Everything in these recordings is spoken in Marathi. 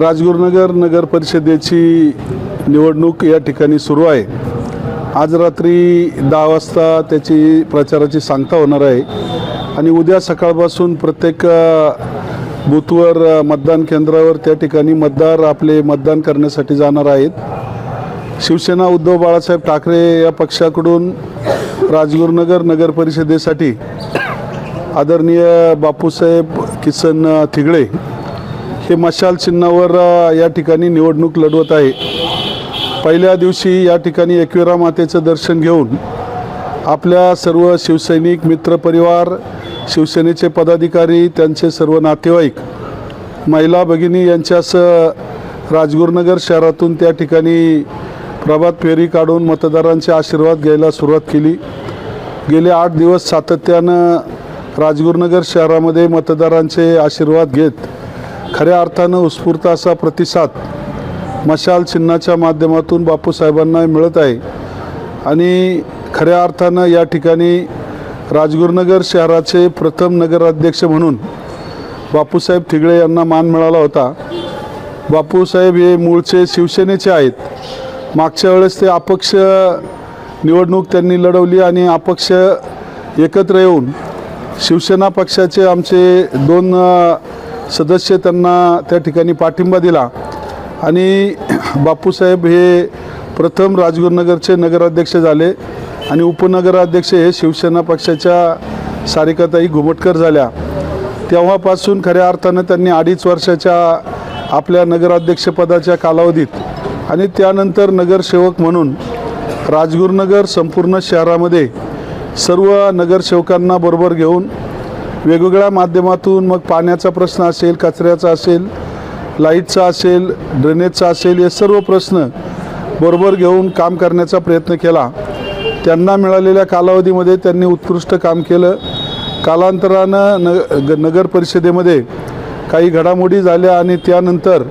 राजगुरुनगर नगर परिषदेची निवडणूक या ठिकाणी सुरू आहे. आज रात्री दहा वाजता त्याची प्रचाराची सांगता होणार आहे. आणि उद्या सकाळपासून प्रत्येक बूथवर मतदान केंद्रावर त्या ठिकाणी मतदार आपले मतदान करण्यासाठी जाणार आहेत. शिवसेना उद्धव बाळासाहेब ठाकरे या पक्षाकडून राजगुरुनगर नगर परिषदेसाठी आदरणीय बापूसाहेब किसन थिगळे हे मशाल चिन्हावर या ठिकाणी निवडणूक लढवत आहे. पहिल्या दिवशी या ठिकाणी एकविरा मातेचं दर्शन घेऊन आपल्या सर्व शिवसैनिक मित्रपरिवार शिवसेनेचे पदाधिकारी त्यांचे सर्व नातेवाईक महिला भगिनी यांच्यासह राजगुरुनगर शहरातून त्या ठिकाणी प्रभात फेरी काढून मतदारांचे आशीर्वाद घ्यायला सुरुवात केली. गेले आठ दिवस सातत्यानं राजगुरुनगर शहरामध्ये मतदारांचे आशीर्वाद घेत खऱ्या अर्थानं उत्स्फूर्त असा प्रतिसाद मशाल चिन्हाच्या माध्यमातून बापूसाहेबांना मिळत आहे. आणि खऱ्या अर्थानं या ठिकाणी राजगुरुनगर शहराचे प्रथम नगराध्यक्ष म्हणून बापूसाहेब ठिगळे यांना मान मिळाला होता. बापूसाहेब हे मूळचे शिवसेनेचे आहेत. मागच्या वेळेस ते अपक्ष निवडणूक त्यांनी लढवली आणि अपक्ष एकत्र येऊन शिवसेना पक्षाचे आमचे दोन सदस्य त्यांना त्या ठिकाणी पाठिंबा दिला. आणि बापूसाहेब हे प्रथम राजगुरुनगरचे नगराध्यक्ष झाले आणि उपनगराध्यक्ष हे शिवसेना पक्षाच्या सारिकाताई घुमटकर झाल्या. तेव्हापासून खऱ्या अर्थानं त्यांनी अडीच वर्षाच्या आपल्या नगराध्यक्षपदाच्या कालावधीत आणि त्यानंतर नगरसेवक म्हणून राजगुरुनगर संपूर्ण शहरामध्ये सर्व नगरसेवकांना बरोबर घेऊन वेगवेगळ्या माध्यमातून मग पाण्याचा प्रश्न असेल कचऱ्याचा असेल लाईटचा असेल ड्रेनेजचा असेल हे सर्व प्रश्न बरोबर घेऊन काम करण्याचा प्रयत्न केला. त्यांना मिळालेल्या कालावधीमध्ये त्यांनी उत्कृष्ट काम केलं. कालांतरानं न ग- नगर परिषदेमध्ये काही घडामोडी झाल्या आणि त्यानंतर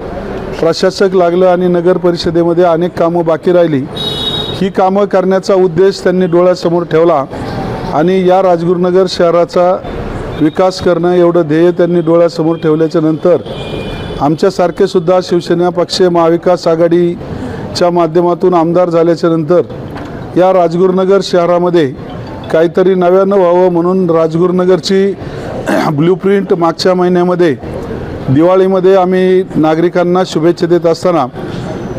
प्रशासक लागलं आणि नगर परिषदेमध्ये अनेक कामं बाकी राहिली. ही कामं करण्याचा उद्देश त्यांनी डोळ्यासमोर ठेवला आणि या राजगुरुनगर शहराचा विकास करणं एवढं ध्येय त्यांनी डोळ्यासमोर ठेवल्याच्या नंतर आमच्यासारखे सुद्धा शिवसेना पक्ष महाविकास आघाडीच्या माध्यमातून आमदार झाल्याच्यानंतर या राजगुरुनगर शहरामध्ये काहीतरी नव्यानं व्हावं म्हणून राजगुरुनगरची ब्लूप्रिंट मागच्या महिन्यामध्ये दिवाळीमध्ये आम्ही नागरिकांना शुभेच्छा देत असताना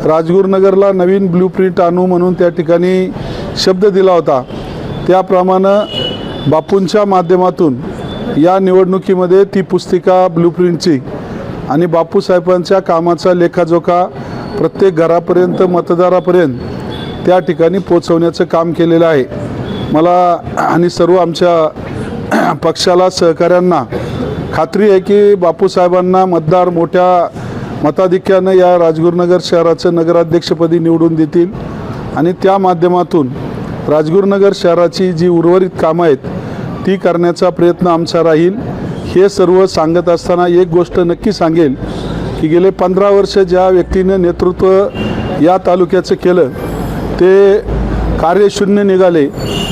राजगुरुनगरला नवीन ब्लूप्रिंट आणू म्हणून त्या ठिकाणी शब्द दिला होता. त्याप्रमाणे बापूंच्या माध्यमातून या निवडणुकीमध्ये ती पुस्तिका ब्लूप्रिंटची आणि बापूसाहेबांच्या कामाचा लेखाजोखा प्रत्येक घरापर्यंत मतदारापर्यंत त्या ठिकाणी पोचवण्याचं काम केलेलं आहे. मला आणि सर्व आमच्या पक्षाला सहकाऱ्यांना खात्री आहे की बापूसाहेबांना मतदार मोठ्या मताधिक्यानं या राजगुरुनगर शहराचं नगराध्यक्षपदी निवडून देतील. आणि त्या माध्यमातून राजगुरुनगर शहराची जी उर्वरित कामं आहेत ती करण्याचा प्रयत्न आमचा राहील. हे सर्व सांगत असताना एक गोष्ट नक्की सांगेल की गेले पंधरा वर्ष ज्या व्यक्तीनं नेतृत्व या तालुक्याचं केलं ते कार्यशून्य निघाले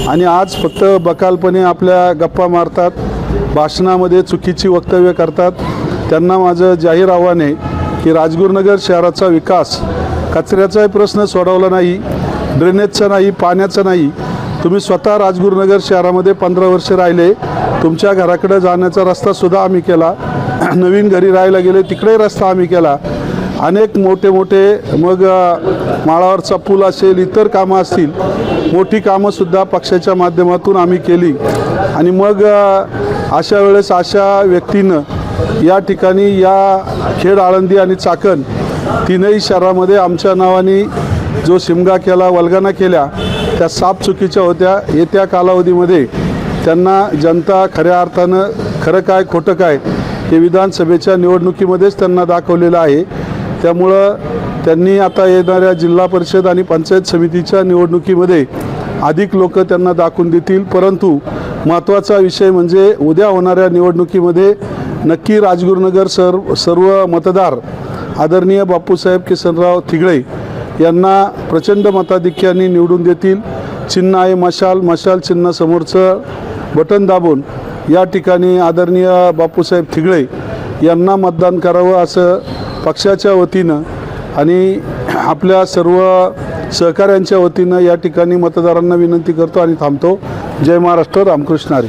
आणि आज फक्त बकालपणे आपल्या गप्पा मारतात भाषणामध्ये चुकीची वक्तव्य करतात. त्यांना माझं जाहीर आव्हान आहे की राजगुरनगर शहराचा विकास कचऱ्याचाही प्रश्न सोडवला नाही ड्रेनेजचा नाही पाण्याचा नाही तुम्ही स्वतः राजगुरुनगर शहरामध्ये पंधरा वर्ष राहिले. तुमच्या घराकडे जाण्याचा रस्तासुद्धा आम्ही केला. नवीन घरी राहायला गेले तिकडे रस्ता आम्ही केला. अनेक मोठे मोठे मग माळावरचा पूल असेल इतर कामं असतील मोठी कामंसुद्धा पक्षाच्या माध्यमातून आम्ही केली. आणि मग अशा वेळेस अशा व्यक्तीनं या ठिकाणी या खेड आळंदी आणि चाकण तीनही शहरामध्ये आमच्या नावाने जो शिमगा केला वल्गना केल्या त्या साप चुकीच्या होत्या. येत्या कालावधीमध्ये त्यांना जनता खऱ्या अर्थानं खरं काय खोटं काय हे विधानसभेच्या निवडणुकीमध्येच त्यांना दाखवलेलं आहे. त्यामुळं त्यांनी आता येणाऱ्या जिल्हा परिषद आणि पंचायत समितीच्या निवडणुकीमध्ये अधिक लोक त्यांना दाखवून देतील. परंतु महत्त्वाचा विषय म्हणजे उद्या होणाऱ्या निवडणुकीमध्ये नक्की राजगुरुनगर सर सर्व मतदार आदरणीय बापूसाहेब किसनराव थिगळे यांना प्रचंड मताधिक्याने निवडून देतील. चिन्ह आहे मशाल मशाल चिन्ह समोरचं बटन दाबून या ठिकाणी आदरणीय बापूसाहेब थिगळे यांना मतदान करावं असं पक्षाच्या वतीनं आणि आपल्या सर्व सहकाऱ्यांच्या वतीनं या ठिकाणी मतदारांना विनंती करतो आणि थांबतो. जय महाराष्ट्र रामकृष्ण हरी.